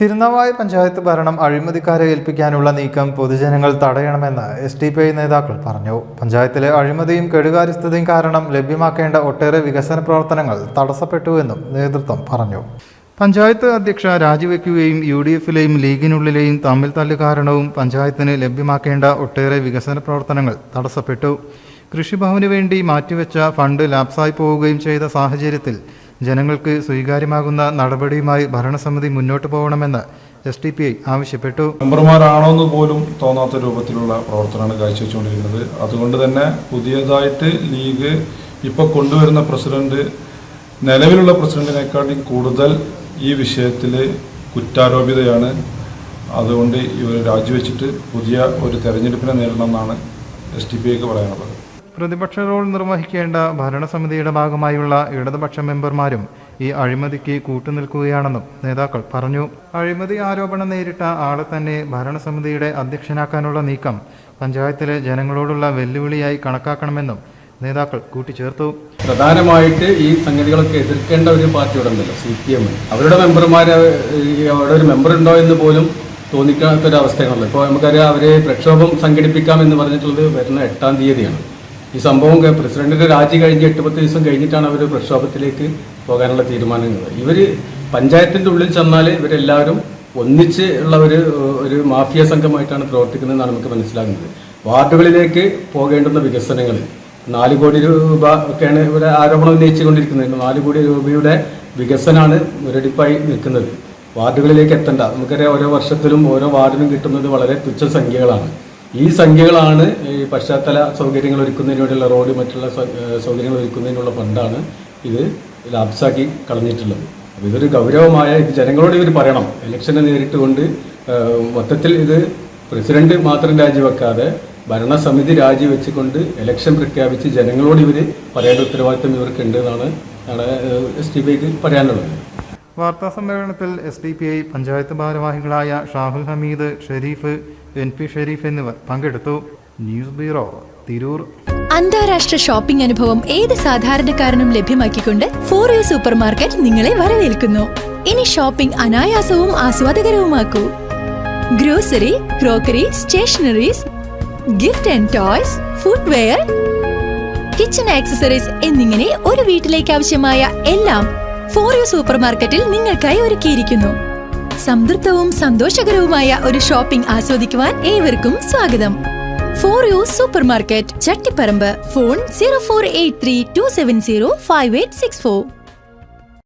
തിരുനാവായ പഞ്ചായത്ത് ഭരണം അഴിമതിക്കാരെ ഏൽപ്പിക്കാനുള്ള നീക്കം പൊതുജനങ്ങൾ തടയണമെന്ന് എസ് ഡി പി ഐ നേതാക്കൾ പറഞ്ഞു. പഞ്ചായത്തിലെ അഴിമതിയും കെടുകാര്യസ്ഥതയും കാരണം ലഭ്യമാക്കേണ്ട ഒട്ടേറെ വികസന പ്രവർത്തനങ്ങൾ തടസ്സപ്പെട്ടുവെന്നും നേതൃത്വം പറഞ്ഞു. പഞ്ചായത്ത് അധ്യക്ഷ രാജിവെക്കുകയും യു ഡി എഫിലെയും ലീഗിനുള്ളിലെയും തമ്മിൽ തല്ല് കാരണവും പഞ്ചായത്തിന് ലഭ്യമാക്കേണ്ട ഒട്ടേറെ വികസന പ്രവർത്തനങ്ങൾ തടസ്സപ്പെട്ടു. കൃഷിഭവന് വേണ്ടി മാറ്റിവെച്ച ഫണ്ട് ലാപ്സായി പോവുകയും ചെയ്ത സാഹചര്യത്തിൽ ജനങ്ങൾക്ക് സ്വീകാര്യമാകുന്ന നടപടിയുമായി ഭരണസമിതി മുന്നോട്ട് പോകണമെന്ന് എസ് ഡി പി ഐ ആവശ്യപ്പെട്ടു. മെമ്പർമാരാണോന്ന് പോലും തോന്നാത്ത രൂപത്തിലുള്ള പ്രവർത്തനമാണ് കാഴ്ചവെച്ചുകൊണ്ടിരിക്കുന്നത്. അതുകൊണ്ട് തന്നെ പുതിയതായിട്ട് ലീഗ് ഇപ്പോൾ കൊണ്ടുവരുന്ന പ്രസിഡന്റ് നിലവിലുള്ള പ്രസിഡന്റിനെക്കാട്ടി കൂടുതൽ ഈ വിഷയത്തിൽ കുറ്റാരോപിതയാണ്. അതുകൊണ്ട് ഇവർ രാജിവെച്ചിട്ട് പുതിയ ഒരു തെരഞ്ഞെടുപ്പിനെ നേരിടണമെന്നാണ് എസ് ടി പി ഐക്ക് പറയാനുള്ളത്. പ്രതിപക്ഷ റോൾ നിർവഹിക്കേണ്ട ഭരണസമിതിയുടെ ഭാഗമായുള്ള ഇടതുപക്ഷ മെമ്പർമാരും ഈ അഴിമതിക്ക് കൂട്ടുനിൽക്കുകയാണെന്നും നേതാക്കൾ പറഞ്ഞു. അഴിമതി ആരോപണം നേരിട്ട ആളെ തന്നെ ഭരണസമിതിയുടെ അധ്യക്ഷനാക്കാനുള്ള നീക്കം പഞ്ചായത്തിലെ ജനങ്ങളോടുള്ള വെല്ലുവിളിയായി കണക്കാക്കണമെന്നും നേതാക്കൾ കൂട്ടിച്ചേർത്തു. പ്രധാനമായിട്ട് ഈ സംഗതികളൊക്കെ എതിർക്കേണ്ട ഒരു പാർട്ടി ഉണ്ടല്ലോ സി പി എം. അവരുടെ മെമ്പർമാർ അവിടെ ഒരു മെമ്പർ ഉണ്ടോ എന്ന് പോലും തോന്നിക്കാത്ത ഒരു അവസ്ഥയാണല്ലോ ഇപ്പോൾ നമുക്കറിയാം അവരെ പ്രക്ഷോഭം സംഘടിപ്പിക്കാം എന്ന് പറഞ്ഞിട്ടുള്ളത് വരുന്ന എട്ടാം തീയതിയാണ്. ഈ സംഭവം പ്രസിഡന്റിന്റെ രാജി കഴിഞ്ഞ് എട്ട് പത്ത് ദിവസം കഴിഞ്ഞിട്ടാണ് അവർ പ്രക്ഷോഭത്തിലേക്ക് പോകാനുള്ള തീരുമാനങ്ങൾ. ഇവർ പഞ്ചായത്തിന്റെ ഉള്ളിൽ ചെന്നാൽ ഇവരെല്ലാവരും ഒന്നിച്ച് ഉള്ള ഒരു ഒരു മാഫിയ സംഘമായിട്ടാണ് പ്രവർത്തിക്കുന്നതെന്നാണ് നമുക്ക് മനസ്സിലാകുന്നത്. വാർഡുകളിലേക്ക് പോകേണ്ടുന്ന വികസനങ്ങൾ. നാല് കോടി രൂപ ഒക്കെയാണ് ഇവിടെ ആരോപണം ഉന്നയിച്ചുകൊണ്ടിരിക്കുന്നത്. നാല് കോടി രൂപയുടെ വികസനമാണ് മുരടിപ്പായി നിൽക്കുന്നത്. വാർഡുകളിലേക്ക് എത്തണ്ട. നമുക്കറിയാം ഓരോ വർഷത്തിലും ഓരോ വാർഡിനും കിട്ടുന്നത് വളരെ തുച്ഛ സംഖ്യകളാണ് ഈ സംഖ്യകളാണ് ഈ പശ്ചാത്തല സൗകര്യങ്ങൾ ഒരുക്കുന്നതിന് വേണ്ടിയുള്ള റോഡ് മറ്റുള്ള സൗകര്യങ്ങൾ ഒരുക്കുന്നതിനുള്ള ഫണ്ടാണ് ഇത് ലാപ്സാക്കി കളഞ്ഞിട്ടുള്ളത്. അപ്പോൾ ഇതൊരു ഗൗരവമായ ഇത് ജനങ്ങളോട് ഇവർ പറയണം. ഇലക്ഷനെ നേരിട്ടുകൊണ്ട് കൊണ്ട് മൊത്തത്തിൽ ഇത് പ്രസിഡന്റ് മാത്രം രാജിവെക്കാതെ ഭരണസമിതി രാജിവെച്ചുകൊണ്ട് ഇലക്ഷൻ പ്രഖ്യാപിച്ച് ജനങ്ങളോട് ഇവർ പറയേണ്ട ഉത്തരവാദിത്തം ഇവർക്ക് ഉണ്ട് എന്നാണ് എസ് ടി പിക്ക് പറയാനുള്ളത്. വാർത്താ സമ്മേളനത്തിൽ S D P I panchayat ഭാരവാഹികളായ ഷാഹുൽ ഹമീദ് ഷെരീഫ് എൻ പി ഷെരീഫ് എന്നിവർ പങ്കെടുത്തു. News bureau Tirur. അന്താരാഷ്ട്ര ഷോപ്പിംഗ് അനുഭവം ഏത് സാധാരണക്കാരനും ലഭ്യമാക്കിക്കൊണ്ട് ഫോർ യു സൂപ്പർ മാർക്കറ്റ് നിങ്ങളെ വരവേൽക്കുന്നു. ഇനി ഷോപ്പിംഗ് അനായാസവും ആസ്വാദകരവുമാക്കൂ. Grocery crockery stationeries gift and toys footwear kitchen accessories എന്നിങ്ങനെ ഒരു വീട്ടിലേക്ക് ആവശ്യമായ എല്ലാം ഫോർ യു സൂപ്പർ മാർക്കറ്റിൽ നിങ്ങൾക്കായി ഒരുക്കിയിരിക്കുന്നു. സംതൃപ്തവും സന്തോഷകരവുമായ ഒരു ഷോപ്പിംഗ് ആസ്വദിക്കുവാൻ ഏവർക്കും സ്വാഗതം. For you super market Chattiparamba phone zero four eight three two seven zero five eight six four.